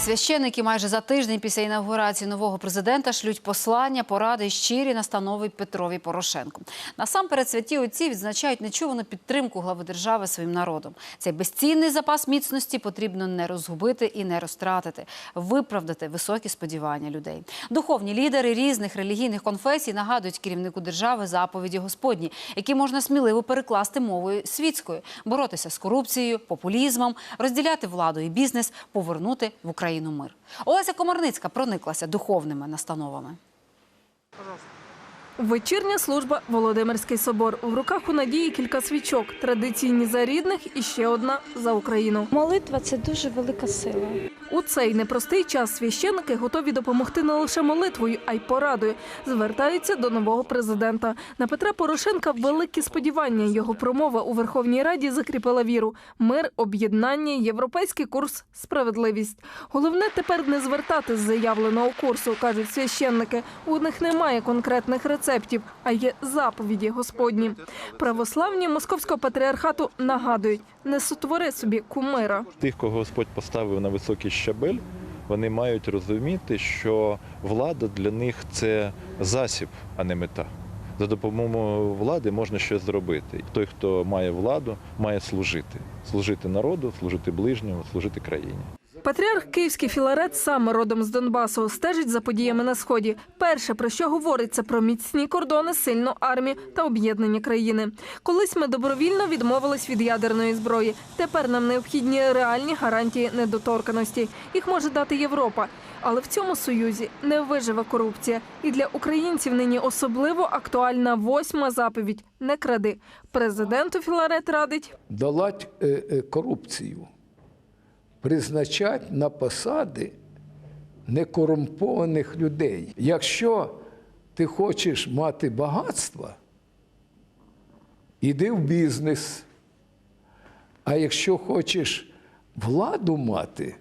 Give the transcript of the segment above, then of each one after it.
священники майже за тиждень після інаугурації нового президента шлють послання, поради щирі настанови Петрові Порошенку. Насамперед святі отці відзначають нечувану підтримку глави держави своїм народом. Цей безцінний запас міцності потрібно не розгубити і не розтратити, виправдати високі сподівання людей. Духовні лідери різних релігійних конфесій нагадують керівнику держави заповіді Господні, які можна сміливо перекласти мовою світською, боротися з корупцією, популізмом, розділяти владу і бізнес, повернути в Україну мир. Олеся Комарницька прониклася духовними настановами. Вечірня служба Володимирський собор. В руках у надії кілька свічок. Традиційні за рідних і ще одна за Україну. Молитва це дуже велика сила. У цей непростий час священники готові допомогти не лише молитвою, а й порадою. Звертаються до нового президента. На Петра Порошенка великі сподівання. Його промова у Верховній Раді закріпила віру: мир, об'єднання, європейський курс, справедливість. Головне тепер не звертати з заявленого курсу, кажуть священники. У них немає конкретних рецептів, а є заповіді Господні. Православні московського патріархату нагадують: не сотвори собі кумира. Тих, кого Господь поставив на високий щабель, вони мають розуміти, що влада для них це засіб, а не мета. За допомогою влади можна щось зробити. Той, хто має владу, має служити. Служити народу, служити ближньому, служити країні. Патріарх Київський Філарет сам родом з Донбасу стежить за подіями на сході. Перше про що говориться про міцні кордони, сильну армію та об'єднання країни. Колись ми добровільно відмовились від ядерної зброї. Тепер нам необхідні реальні гарантії недоторканості. Їх може дати Європа. Але в цьому союзі не виживе корупція. І для українців нині особливо актуальна восьма заповідь: не кради. Президенту Філарет радить долать е, е, корупцію, призначати на посади некорумпованих людей. Якщо ти хочеш мати багатство, іди в бізнес. А якщо хочеш владу мати,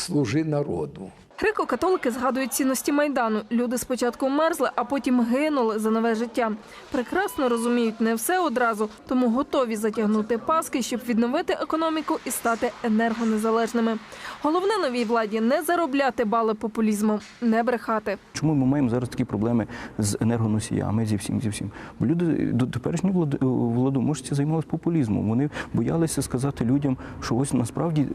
служи народу. Греко-католики згадують цінності майдану. Люди спочатку мерзли, а потім гинули за нове життя. Прекрасно розуміють не все одразу, тому готові затягнути паски, щоб відновити економіку і стати енергонезалежними. Головне новій владі не заробляти бали популізмом, не брехати. Чому ми маємо зараз такі проблеми з енергоносіями, зі всім, зі всім? Бо люди до теперішньої влади, владоможці займалися популізмом. Вони боялися сказати людям, що ось насправді.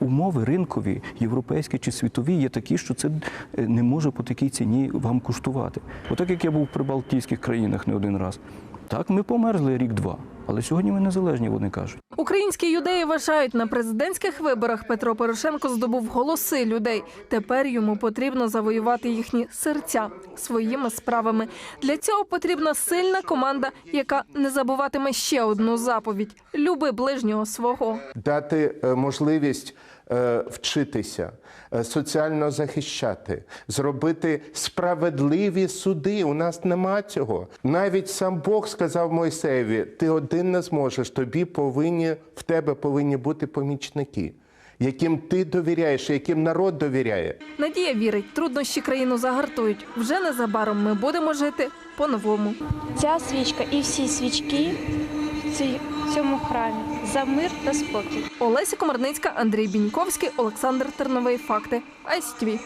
Умови ринкові, європейські чи світові є такі, що це е, не може по такій ціні вам коштувати. Отак як я був в прибалтійських країнах не один раз. Так, ми померзли рік-два, але сьогодні ми незалежні, вони кажуть. Українські юдеї вважають, на президентських виборах Петро Порошенко здобув голоси людей. Тепер йому потрібно завоювати їхні серця своїми справами. Для цього потрібна сильна команда, яка не забуватиме ще одну заповідь: люби ближнього свого. дати е, можливість е, вчитися, е, соціально захищати, зробити справедливі суди. У нас нема цього. Навіть сам Бог сказав Мойсеєві: ти один не зможеш, тобі повинні в тебе повинні бути помічники, яким ти довіряєш, яким народ довіряє. Надія вірить, труднощі країну загартують. Вже незабаром ми будемо жити по-новому. Ця свічка і всі свічки в цій- в цьому храмі за мир та спокій. Олеся Комарницька, Андрій Біньковський, Олександр Терновий. Факти. ICTV.